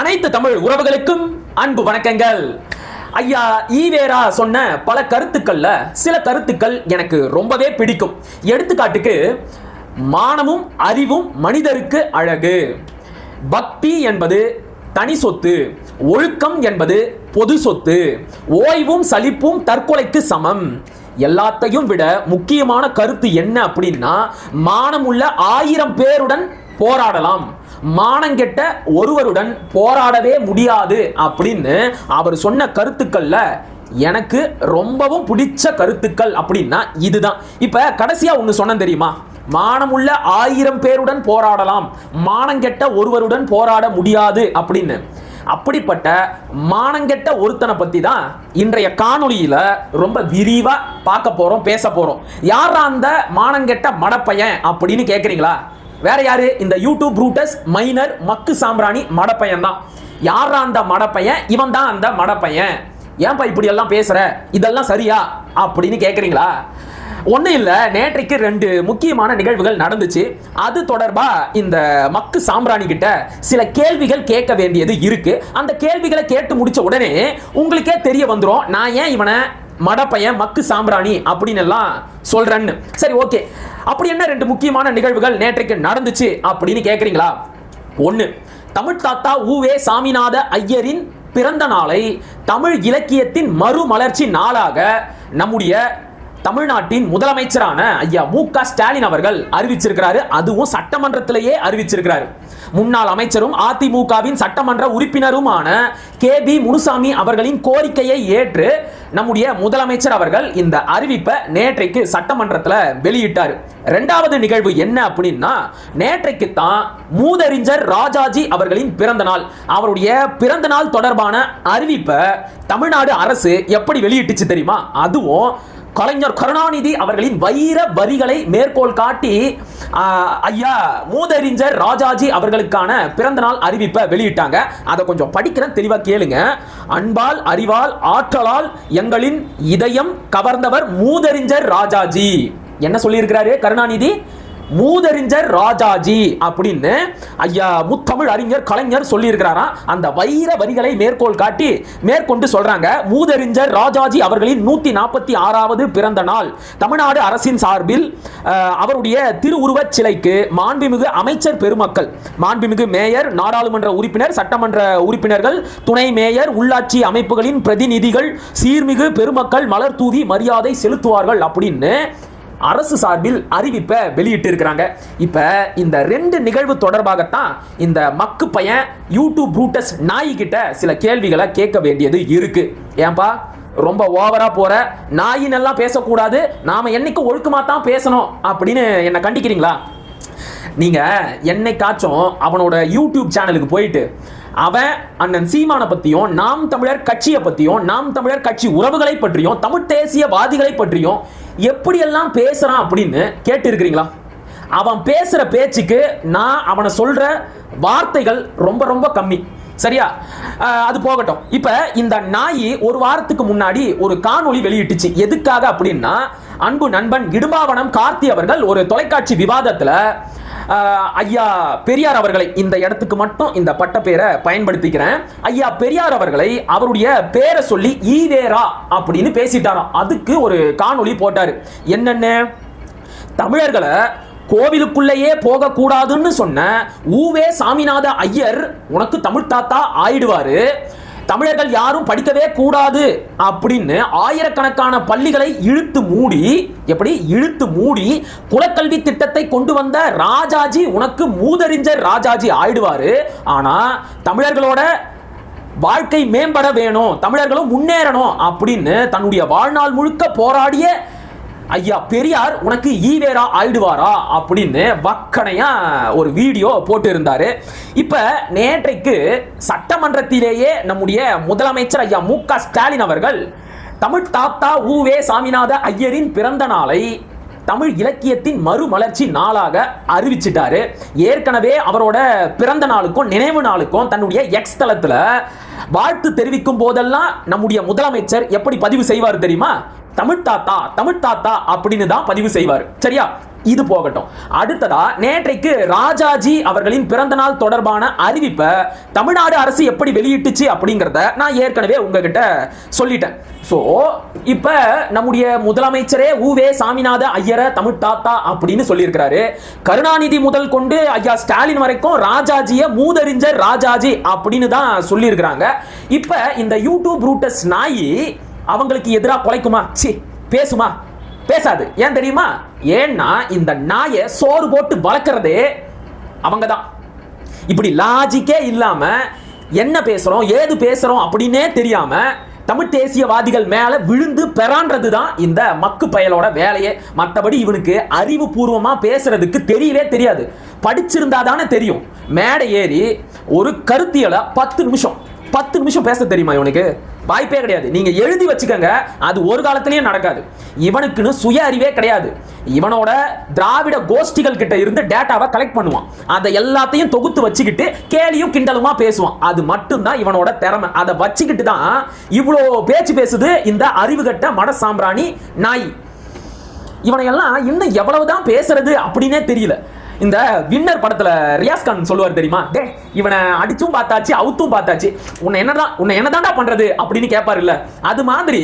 அனைத்து தமிழ் உறவுகளுக்கும் அன்பு வணக்கங்கள். ஐயா ஈவேரா சொன்ன பல கருத்துக்கள்ல சில கருத்துக்கள் எனக்கு ரொம்பவே பிடிக்கும். எடுத்துக்காட்டுக்கு மானமும் அறிவும் மனிதருக்கு அழகு. பக்தி என்பது தனி சொத்து ஒழுக்கம் என்பது பொது சொத்து ஓய்வும் சலிப்பும் தற்கொலைக்கு சமம். எல்லாத்தையும் விட முக்கியமான கருத்து என்ன அப்படின்னா மானமுள்ள ஆயிரம் பேருடன் போராடலாம். மானங்கெட்ட ஒருவருடன் போராடவே முடியாது அப்படின்னு அவர் சொன்ன கருத்துக்கள்ல எனக்கு ரொம்பவும் பிடிச்ச கருத்துக்கள் அப்படின்னா இதுதான். இப்ப கடைசியா ஒண்ணு சொன்னேன் தெரியுமா? மானமுள்ள ஆயிரம் பேருடன் போராடலாம். மானங்கெட்ட ஒருவருடன் போராட முடியாது அப்படின்னு. அப்படிப்பட்ட மானங்கெட்ட ஒருத்தனை பத்தி தான் இன்றைய காணொலியில் ரொம்ப விரிவா பார்க்க போறோம் பேச போறோம். யாரா அந்த மானங்கெட்ட மடப்பையன் அப்படின்னு கேக்குறீங்களா? வேற யாரு? இந்த யூடியூப் ரூட்டஸ் மைனர் மக்கு சாம்பிராணி மடப்பையன் தான் யாரா அந்த மடப்பையன்? இவன் தான் அந்த மடப்பையன். ஏன்பா இப்படி எல்லாம் பேசுற? இதெல்லாம் சரியா? அப்படின்னு கேக்குறீங்களா? ஒன்றும் இல்லை நேற்றைக்கு ரெண்டு முக்கியமான நிகழ்வுகள் நடந்துச்சு. அது தொடர்பா இந்த மக்கு சாம்பிராணி கிட்ட சில கேள்விகள் கேட்க வேண்டியது இருக்கு. அந்த கேள்விகளை கேட்டு முடிச்ச உடனே உங்களுக்கே தெரிய வந்துடும் நான் ஏன் இவனை மடப்பையன் மக்கு சாம்பிராணி அப்படின்னு எல்லாம் சொல்றேன்னு. சரி ஓகே. அப்படி என்ன ரெண்டு முக்கியமான நிகழ்வுகள் நேற்றைக்கு நடந்துச்சு அப்படின்னு கேட்குறீங்களா ஒன்று தமிழ் தாத்தா உவே சாமிநாத ஐயரின் பிறந்த நாளை தமிழ் இலக்கியத்தின் மறுமலர்ச்சி நாளாக நம்முடைய தமிழ்நாட்டின் முதலமைச்சரான ஐயா மு க ஸ்டாலின் அவர்கள் அறிவிச்சிருக்கிறாரு. அதுவும் சட்டமன்றத்திலேயே அறிவிச்சிருக்கிறாரு. முன்னாள் அமைச்சரும் அதிமுகவின் சட்டமன்ற உறுப்பினருமான கே பி முனுசாமி அவர்களின் கோரிக்கையை ஏற்று நம்முடைய முதலமைச்சர் அவர்கள் இந்த அறிவிப்பை நேற்றைக்கு சட்டமன்றத்தில் வெளியிட்டார். ரெண்டாவது நிகழ்வு என்ன அப்படின்னா நேற்றைக்கு தான் மூதறிஞர் ராஜாஜி அவர்களின் பிறந்த நாள் அவருடைய பிறந்த நாள் தொடர்பான அறிவிப்பை தமிழ்நாடு அரசு எப்படி வெளியிட்டுச்சு தெரியுமா? அதுவும் கலைஞர் கருணாநிதி அவர்களின் வைர வரிகளை மேற்கோள் காட்டி ஐயா மூதறிஞர் ராஜாஜி அவர்களுக்கான பிறந்த நாள் அறிவிப்பை வெளியிட்டாங்க. அதை கொஞ்சம் படிக்கிறேன் தெளிவாக கேளுங்க. அன்பால் அறிவால் ஆற்றலால் எங்களின் இதயம் கவர்ந்தவர் மூதறிஞர் ராஜாஜி. என்ன சொல்லியிருக்கிறாரு கருணாநிதி? மூதறிஞர் ராஜாஜி அப்படின்னு ஐயா முத்தமிழ் அறிஞர் கலைஞர் சொல்லியிருக்கிறாராம். அந்த வைர வரிகளை மேற்கோள் காட்டி மேற்கொண்டு சொல்றாங்க மூதறிஞர் ராஜாஜி அவர்களின் நூத்தி நாற்பத்தி ஆறாவது பிறந்த நாள். தமிழ்நாடு அரசின் சார்பில் அவருடைய திருவுருவச் சிலைக்கு மாண்புமிகு அமைச்சர் பெருமக்கள் மாண்புமிகு மேயர் நாடாளுமன்ற உறுப்பினர் சட்டமன்ற உறுப்பினர்கள் துணை மேயர் உள்ளாட்சி அமைப்புகளின் பிரதிநிதிகள் சீர்மிகு பெருமக்கள் மலர் தூவி மரியாதை செலுத்துவார்கள் அப்படின்னு அரசு சார்பில் அறிவிப்பை வெளியிட்டு இருக்கிறாங்க இப்போ இந்த ரெண்டு நிகழ்வு தொடர்பாகத்தான் இந்த மக்கு பையன் யூடியூப் ப்ரூட்டஸ் நாய்கிட்ட சில கேள்விகளை கேட்க வேண்டியது இருக்கு. ஏன்பா ரொம்ப ஓவரா போற? நாயினெல்லாம் பேசக்கூடாது. நாம என்னைக்கு ஒழுக்கமா தான் பேசணும் அப்படின்னு என்ன கண்டிக்கிறீங்களா? நீங்க என்னைக்காச்சும் அவனோட யூடியூப் சேனலுக்கு போயிட்டு அவன் அண்ணன் சீமானை பத்தியும் நாம் தமிழர் கட்சியை பத்தியும் நாம் தமிழர் கட்சி உறவுகளை பற்றியும் தமிழ் தேசியவாதிகளை பற்றியும் எப்படியெல்லாம் பேசுறான் அப்படின்னு கேட்டு இருக்கிறீங்களா அவன் பேசுற பேச்சுக்கு நான் அவனை சொல்ற வார்த்தைகள் ரொம்ப ரொம்ப கம்மி. சரியா? அது போகட்டும். இப்ப இந்த நாய் ஒரு வாரத்துக்கு முன்னாடி ஒரு காணொளி வெளியிட்டுச்சு. எதுக்காக அப்படின்னா அன்பு நண்பன் இடும்பாவனம் கார்த்தி அவர்கள் ஒரு தொலைக்காட்சி விவாதத்துல ஐயா பெரியார் அவர்களை இந்த இடத்துக்கு மட்டும் இந்த பட்டப்பேரை பயன்படுத்திக்கிறேன். ஐயா பெரியார் அவர்களை அவருடைய பேரை சொல்லி ஈவேரா அப்படின்னு பேசிட்டாராம். அதுக்கு ஒரு காணொளி போட்டார். என்னென்ன? தமிழர்களை கோவிலுக்குள்ளேயே போகக்கூடாதுன்னு சொன்ன ஊவே சாமிநாத ஐயர் உனக்கு தமிழ் தாத்தா ஆயிடுவாரு. தமிழர்கள் யாரும் படிக்கவே கூடாது அப்படின்னு ஆயிரக்கணக்கான பள்ளிகளை இழுத்து மூடி எப்படி? இழுத்து மூடி குலக்கல்வி திட்டத்தை கொண்டு வந்த ராஜாஜி உனக்கு மூதறிஞர் ராஜாஜி ஆயிடுவாரு. ஆனா தமிழர்களோட வாழ்க்கை மேம்பட வேணும் தமிழர்களும் முன்னேறணும் அப்படின்னு தன்னுடைய வாழ்நாள் முழுக்க போராடிய ஐயா பெரியார் உனக்கு ஈவேரா ஆயிடுவாரா அப்படின்னு வக்கனையா ஒரு வீடியோ போட்டு இருந்தாரு இப்ப நேற்றைக்கு சட்டமன்றத்திலேயே நம்முடைய முதலமைச்சர் ஐயா மு க ஸ்டாலின் அவர்கள் தமிழ் தாத்தா வே சாமிநாத ஐயரின் பிறந்த நாளை தமிழ் இலக்கியத்தின் மறுமலர்ச்சி நாளாக அறிவிச்சிட்டாரு. ஏற்கனவே அவரோட பிறந்த நாளுக்கும் நினைவு நாளுக்கும் தன்னுடைய எக்ஸ் தளத்துல வாழ்த்து தெரிவிக்கும் போதெல்லாம் நம்முடைய முதலமைச்சர் எப்படி பதிவு செய்வார் தெரியுமா? தமிழ் தாத்தா தமிழ் தாத்தா அப்படின்னு தான் பதிவு செய்வார். சரியா? இது போகட்டும். அடுத்ததா நேற்றைக்கு ராஜாஜி அவர்களின் பிறந்த நாள் தொடர்பான அறிவிப்பை தமிழ்நாடு அரசு எப்படி வெளியிட்டுச்சு அப்படிங்கிறத நான் ஏற்கனவே உங்ககிட்ட சொல்லிட்டேன். ஸோ இப்போ நம்முடைய முதலமைச்சரே உவே சாமிநாத ஐயரை தமிழ் தாத்தா அப்படின்னு சொல்லியிருக்கிறாரு. கருணாநிதி முதல் கொண்டு ஐயா ஸ்டாலின் வரைக்கும் ராஜாஜியை மூதறிஞர் ராஜாஜி அப்படின்னு தான் சொல்லியிருக்கிறாங்க. இப்போ இந்த யூடியூப் ரூட்டஸ் நாயி அவங்களுக்கு எதிராக குலைக்குமா? சி பேசுமா? பேசாது. ஏன் தெரியுமா? ஏன்னா இந்த நாயை சோறு போட்டு வளர்க்குறதே அவங்க தான் இப்படி லாஜிக்கே இல்லாமல் என்ன பேசுகிறோம் ஏது பேசுகிறோம் அப்படின்னே தெரியாமல் தமிழ் தேசியவாதிகள் மேலே விழுந்து பெறான்றது தான் இந்த மக்கு பயலோட வேலையே. மற்றபடி இவனுக்கு அறிவுபூர்வமா பேசுறதுக்கு தெரியவே தெரியாது. படிச்சிருந்தா தானே தெரியும். மேடை ஏறி ஒரு கருத்தியலை பத்து நிமிஷம் பத்து நிமிஷம் பேச தெரியுமா இவனுக்கு? வாய்ப்பே கிடையாது. நீங்க எழுதி வச்சுக்கோங்க அது ஒரு காலத்திலயும் நடக்காது. இவனுக்குன்னு சுய அறிவே கிடையாது. இவனோட திராவிட கோஷ்டிகள் கிட்ட இருந்து டேட்டாவை கலெக்ட் பண்ணுவான். அதை எல்லாத்தையும் தொகுத்து வச்சுக்கிட்டு கேலியும் கிண்டலுமா பேசுவான். அது மட்டும்தான் இவனோட திறமை. அதை வச்சுக்கிட்டு தான் இவ்வளோ பேச்சு பேசுது இந்த அறிவுகட்ட மட சாம்பிராணி நாய். இவனையெல்லாம் இன்னும் எவ்வளவுதான் பேசுறது அப்படின்னே தெரியல. இந்த வின்னர் படத்துல ரியாஸ் கான் சொல்லுவார் தெரியுமா? டே இவனை அடிச்சும் பார்த்தாச்சு அவுத்தும் பார்த்தாச்சு. உன்னை என்னதான் உன்னை என்னதான்டா பண்றது? அப்படின்னு கேட்பாரு இல்ல அது மாதிரி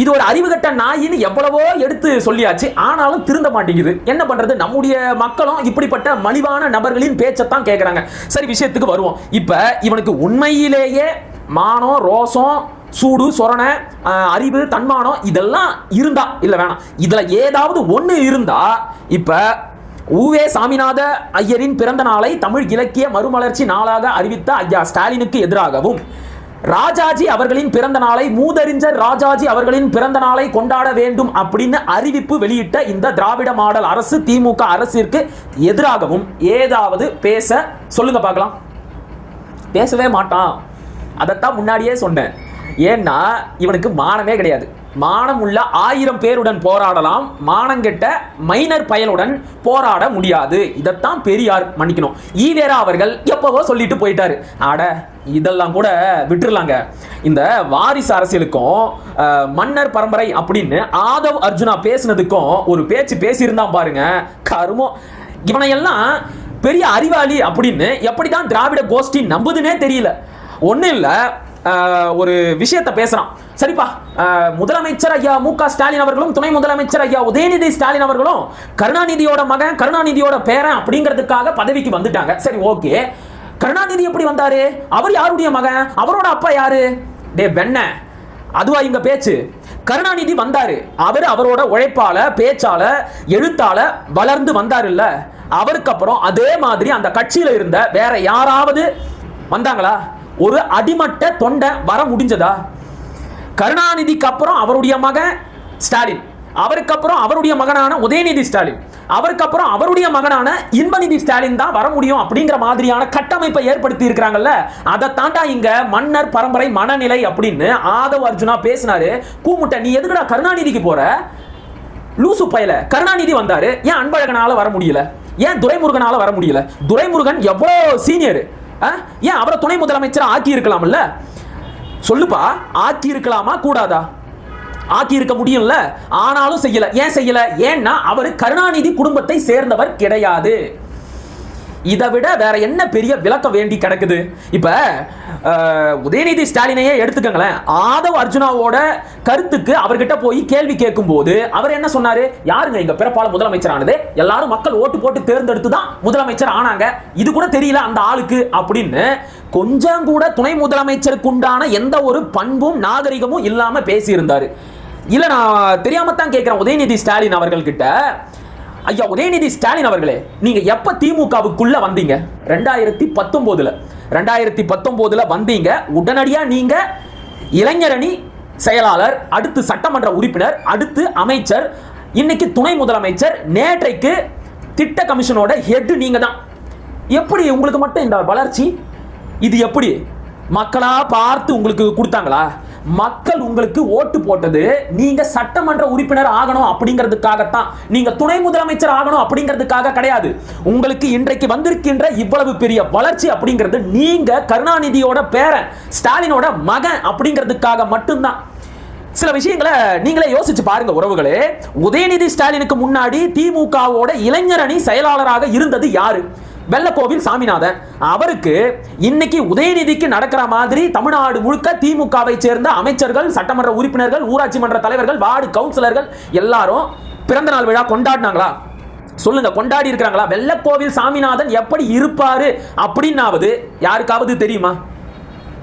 இது ஒரு அறிவுகட்ட நாயின்னு எவ்வளவோ எடுத்து சொல்லியாச்சு. ஆனாலும் திருந்த மாட்டேங்குது. என்ன பண்றது? நம்முடைய மக்களும் இப்படிப்பட்ட மலிவான நபர்களின் பேச்சத்தான் கேட்கறாங்க சரி விஷயத்துக்கு வருவோம். இப்ப இவனுக்கு உண்மையிலேயே மானம் ரோசம் சூடு சொரணை அறிவு தன்மானம் இதெல்லாம் இருந்தா இல்ல வேணாம். இதுல ஏதாவது ஒண்ணு இருந்தா இப்ப ஊவே சாமிநாத ஐயரின் பிறந்த நாளை தமிழ் இலக்கிய மறுமலர்ச்சி நாளாக அறிவித்த ஐயா ஸ்டாலினுக்கு எதிராகவும் ராஜாஜி அவர்களின் பிறந்த நாளை மூதறிஞர் ராஜாஜி அவர்களின் பிறந்த நாளை கொண்டாட வேண்டும் அப்படின்னு அறிவிப்பு வெளியிட்ட இந்த திராவிட மாடல் அரசு திமுக அரசிற்கு எதிராகவும் ஏதாவது பேச சொல்லுங்க பார்க்கலாம். பேசவே மாட்டான். அதைத்தான் முன்னாடியே சொன்னேன். ஏன்னா இவனுக்கு மானமே கிடையாது. மானம் உள்ள ஆயிரம் பேருடன் போராடலாம். மானங்கெட்ட மைனர் பயலுடன் போராட முடியாது. இதைத்தான் பெரியார் மன்னிக்கணும். ஈவேரா அவர்கள் எப்பவோ சொல்லிட்டு போயிட்டாரு. ஆட இதெல்லாம் கூட விட்டுருலாங்க இந்த வாரிசு அரசியலுக்கும் மன்னர் பரம்பரை அப்படின்னு ஆதவ் அர்ஜுனா பேசினதுக்கும் ஒரு பேச்சு பேசியிருந்தான் பாருங்க. கருமம் இவனையெல்லாம் பெரிய அறிவாளி அப்படின்னு எப்படிதான் திராவிட கோஷ்டி நம்புதுன்னே தெரியல. ஒன்றும் இல்லை ஒரு விஷயத்தை பேசுறான். சரிப்பா. முதலமைச்சர் ஐயா மு க ஸ்டாலின் அவர்களும் துணை முதலமைச்சர் ஐயா உதயநிதி ஸ்டாலின் அவர்களும் கருணாநிதியோட மகன் கருணாநிதியோட பேரன் அப்படிங்கிறதுக்காக பதவிக்கு வந்துட்டாங்க. சரி ஓகே. கருணாநிதி எப்படி வந்தாரு? அவர் யாருடைய மகன்? அவரோட அப்பா யாரு? டே வெண்ண. அதுவா இங்க பேச்சு. கருணாநிதி வந்தாரு. அவர் அவரோட உழைப்பால பேச்சால எழுத்தால வளர்ந்து வந்தாருல்ல. அவருக்கு அப்புறம் அதே மாதிரி அந்த கட்சியில இருந்த வேற யாராவது வந்தாங்களா? ஒரு அடிமட்ட தொண்டை வர முடிஞ்சதா? கருணாநிதிக்கு அப்புறம் அவருடைய மகன் ஸ்டாலின். அவருக்கு அப்புறம் அவருடைய மகனான உதயநிதி ஸ்டாலின். அவருக்கு அப்புறம் அவருடைய மகனான இன்பநிதி ஸ்டாலின் தான் வர முடியும் அப்படிங்கிற மாதிரியான கட்டமைப்பை ஏற்படுத்தி இருக்கிறாங்கல்ல? அதை தாண்டா இங்க மன்னர் பரம்பரை மனநிலை அப்படின்னு ஆதவ அர்ஜுனா பேசினாரு. கூமுட்டை நீ எதுக்குடா கருணாநிதிக்கு போற? லூசு பயல. கருணாநிதி வந்தாரு. ஏன் அன்பழகனால வர முடியல? ஏன் துரைமுருகனால வர முடியல? துரைமுருகன் எவ்வளோ சீனியர். ஏன் அவரை துணை முதலமைச்சர் ஆக்கி இருக்கலாம்ல சொல்லுப்பா ஆக்கி இருக்கலாமா கூடாதா? ஆக்கி இருக்க முடியும்ல? ஆனாலும் செய்யல. ஏன் செய்யல? ஏன்னா அவர் கருணாநிதி குடும்பத்தை சேர்ந்தவர் கிடையாது. இதை விட வேற என்ன பெரிய விளக்கம் வேண்டி கிடக்குது? இப்ப உதயநிதி ஸ்டாலினையே எடுத்துக்கங்களேன். ஆதவ் அர்ஜுனாவோட கருத்துக்கு அவர்கிட்ட போய் கேள்வி கேட்கும் போது அவர் என்ன சொன்னாரு? யாருங்க இங்க பிறப்பால முதலமைச்சர் ஆனது எல்லாரும் மக்கள் ஓட்டு போட்டு தேர்ந்தெடுத்து தான் முதலமைச்சர் ஆனாங்க. இது கூட தெரியல அந்த ஆளுக்கு அப்படின்னு. கொஞ்சம் கூட துணை முதலமைச்சருக்கு உண்டான எந்த ஒரு பண்பும் நாகரிகமும் இல்லாம பேசியிருந்தாரு. இல்ல நான் தெரியாம தான் கேட்கிறேன் உதயநிதி ஸ்டாலின் அவர்கள்கிட்ட. ஐயா உதயநிதி ஸ்டாலின் அவர்களே. நீங்க எப்ப திமுகவுக்குள்ள வந்தீங்க? ரெண்டாயிரத்தி பத்தொன்பதுல ரெண்டாயிரத்தி பத்தொன்பதுல வந்தீங்க. உடனடியா நீங்க இளைஞரணி செயலாளர் அடுத்து சட்டமன்ற உறுப்பினர் அடுத்து அமைச்சர் இன்னைக்கு துணை முதலமைச்சர் நேற்றைக்கு திட்ட கமிஷனோட ஹெட் நீங்க தான் எப்படி உங்களுக்கு மட்டும் இந்த வளர்ச்சி? இது எப்படி? மக்களா பார்த்து உங்களுக்கு கொடுத்தாங்களா? மக்கள் உங்களுக்கு ஓட்டு போட்டது நீங்க சட்டமன்ற உறுப்பினர் ஆகணும் அப்படிங்கிறதுக்காகத்தான். நீங்க துணை முதலமைச்சர் ஆகணும் அப்படிங்கிறதுக்காக கிடையாது. உங்களுக்கு இன்றைக்கு வந்திருக்கின்ற இவ்வளவு பெரிய வளர்ச்சி அப்படிங்கிறது நீங்க கருணாநிதியோட பேரன் ஸ்டாலினோட மகன் அப்படிங்கிறதுக்காக மட்டும்தான். சில விஷயங்களை நீங்களே யோசிச்சு பாருங்க உறவுகளே. உதயநிதி ஸ்டாலினுக்கு முன்னாடி திமுகவோட இளைஞர் அணி செயலாளராக இருந்தது யாரு? வெள்ளக்கோவில் சாமிநாதன். அவருக்கு இன்னைக்கு உதயநிதிக்கு நடக்கிற மாதிரி தமிழ்நாடு முழுக்க திமுகவை சேர்ந்த அமைச்சர்கள் சட்டமன்ற உறுப்பினர்கள் ஊராட்சி மன்ற தலைவர்கள் வார்டு கவுன்சிலர்கள் எல்லாரும் பிறந்த நாள் விழா கொண்டாடினாங்களா? சொல்லுங்க கொண்டாடி இருக்கிறாங்களா? வெள்ளக்கோவில் சாமிநாதன் எப்படி இருப்பாரு அப்படின்னாவது யாருக்காவது தெரியுமா?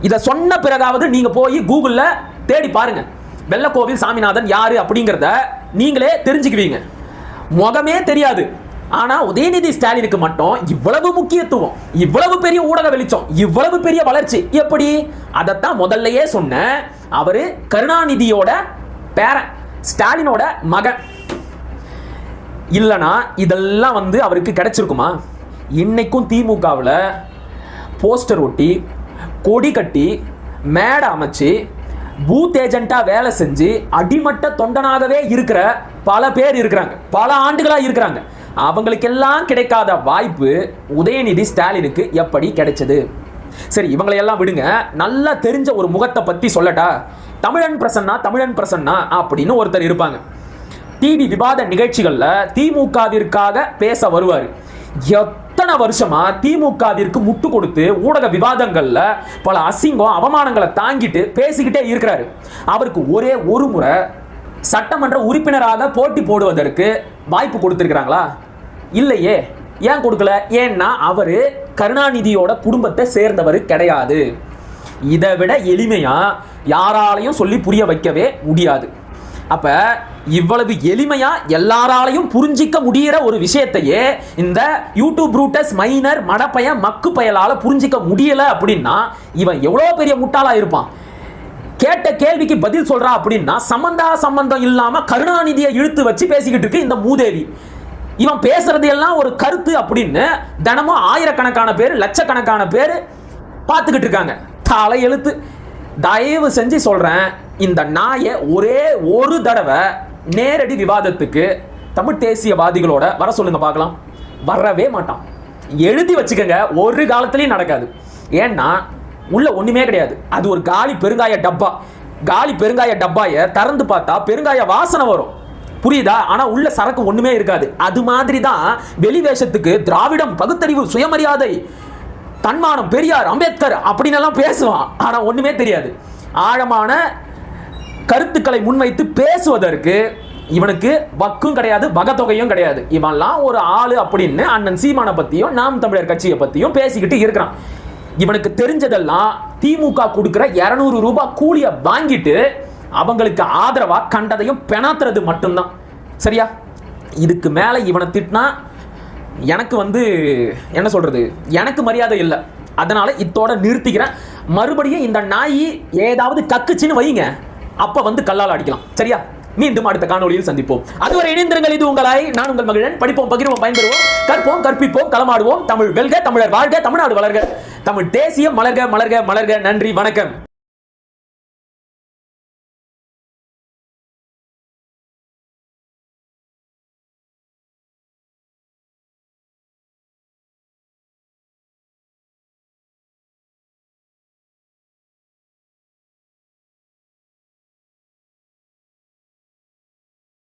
இதை சொன்ன பிறகாவது நீங்க போய் கூகுள்ல தேடி பாருங்க. வெள்ளக்கோவில் சாமிநாதன் யாரு அப்படிங்கிறத நீங்களே தெரிஞ்சுக்குவீங்க. முகமே தெரியாது. ஆனா உதயநிதி ஸ்டாலினுக்கு மட்டும் இவ்வளவு முக்கியத்துவம் இவ்வளவு பெரிய ஊடக வெளிச்சம் இவ்வளவு பெரிய வளர்ச்சி எப்படி? அதைத்தான் முதல்லயே சொன்ன அவரு கருணாநிதியோட பேரன் ஸ்டாலினோட மகன். இல்லனா இதெல்லாம் வந்து அவருக்கு கிடைச்சிருக்குமா? இன்னைக்கும் திமுகவில் போஸ்டர் ஒட்டி கொடி கட்டி மேடை அமைச்சு பூத் ஏஜென்ட்டாக வேலை செஞ்சு அடிமட்ட தொண்டனாகவே இருக்கிற பல பேர் இருக்கிறாங்க. பல ஆண்டுகளாக இருக்கிறாங்க. அவங்களுக்கெல்லாம் கிடைக்காத வாய்ப்பு உதயநிதி ஸ்டாலினுக்கு எப்படி கிடைச்சது? சரி இவங்களை எல்லாம் விடுங்க. நல்லா தெரிஞ்ச ஒரு முகத்தை பத்தி சொல்லட்டா? தமிழன் பிரசன்னா தமிழன் பிரசன்னா அப்படின்னு ஒருத்தர் இருப்பாங்க. டிவி விவாத நிகழ்ச்சிகளில் திமுகவிற்காக பேச வருவார். எத்தனை வருஷமா திமுகவிற்கு முட்டு கொடுத்து ஊடக விவாதங்கள்ல பல அசிங்கம் அவமானங்களை தாங்கிட்டு பேசிக்கிட்டே இருக்கிறாரு. அவருக்கு ஒரே ஒரு முறை சட்டமன்ற உறுப்பினராக போட்டி போடுவதற்கு வாய்ப்பு கொடுத்துருக்கிறாங்களா? இல்லையே. ஏன் கொடுக்கல? ஏன்னா அவரு கருணாநிதியோட குடும்பத்தை சேர்ந்தவர் கிடையாது. இதை விட எளிமையா யாராலையும் சொல்லி புரிய வைக்கவே முடியாது. அப்ப இவ்வளவு எளிமையா எல்லாராலையும் புரிஞ்சிக்க முடியிற ஒரு விஷயத்தையே இந்த யூடியூப் ரூட்டஸ் மைனர் மடப்பையன் மக்கு பயலால புரிஞ்சிக்க முடியல அப்படின்னா இவன் எவ்வளவு பெரிய முட்டாளா இருப்பான்? கேட்ட கேள்விக்கு பதில் சொல்றா அப்படின்னா சம்பந்தா சம்பந்தம் இல்லாம கருணாநிதியை இழுத்து வச்சு பேசிக்கிட்டு இருக்கு இந்த மூதேவி. இவன் பேசுறது எல்லாம் ஒரு கருத்து அப்படின்னு தினமும் ஆயிரக்கணக்கான பேர் லட்சக்கணக்கான பேர் பார்த்துக்கிட்டு இருக்காங்க. தலை எழுத்து. தயவு செஞ்சு சொல்றேன் இந்த நாயை ஒரே ஒரு தடவை நேரடி விவாதத்துக்கு தமிழ் தேசியவாதிகளோட வர சொல்லுங்க பார்க்கலாம். வரவே மாட்டான். எழுதி வச்சுக்கோங்க ஒரு காலத்துலயும் நடக்காது. ஏன்னா உள்ள ஒண்ணுமே கிடையாது. அது ஒரு காலி பெருங்காய டப்பா. காலி பெருங்காய டப்பாயை திறந்து பார்த்தா பெருங்காய வாசனை வரும். புரியுதா? ஆனா உள்ள சரக்கு ஒண்ணுமே இருக்காது. அது மாதிரி தான் வெளி வேஷத்துக்கு திராவிடம் பகுத்தறிவு சுயமரியாதை தன்மானம் பெரியார் அம்பேத்கர் அப்படின்னு எல்லாம் பேசுவான். ஆனா ஒண்ணுமே தெரியாது. ஆழமான கருத்துக்களை முன்வைத்து பேசுவதற்கு இவனுக்கு வக்கும் கிடையாது வகத்தொகையும் கிடையாது. இவன்லாம் ஒரு ஆளு அப்படின்னு அண்ணன் சீமானை பத்தியும் நாம் தமிழர் கட்சியை பத்தியும் பேசிக்கிட்டு இருக்கிறான். இவனுக்கு தெரிஞ்சதெல்லாம் திமுக கொடுக்குற இருநூறு ரூபாய் கூலியை வாங்கிட்டு அவங்களுக்கு ஆதரவா கண்டதையும் பெணாத்துறது மட்டும்தான். சரியா? இதுக்கு மேல இவனை திட்டினா எனக்கு வந்து என்ன சொல்றது? எனக்கு மரியாதை இல்லை. அதனால இத்தோட நிறுத்திக்கிறேன். மறுபடியும் இந்த நாய் ஏதாவது கக்குச்சின்னு வைங்க. அப்ப வந்து கல்லால் அடிக்கலாம். சரியா? மீண்டும் அடுத்த காணொலியில் சந்திப்போம். அதுவரை இணைந்திருங்கள். இது உங்களாய். நான் உங்கள் மகிழன். படிப்போம் பகிர்வோம் பயன்பெறுவோம். கற்போம் கற்பிப்போம் களமாடுவோம். தமிழ் வெல்க தமிழர் வாழ்க தமிழ்நாடு வளர்க. தமிழ் தேசியம் மலர்க மலர்க மலர்க. நன்றி வணக்கம்.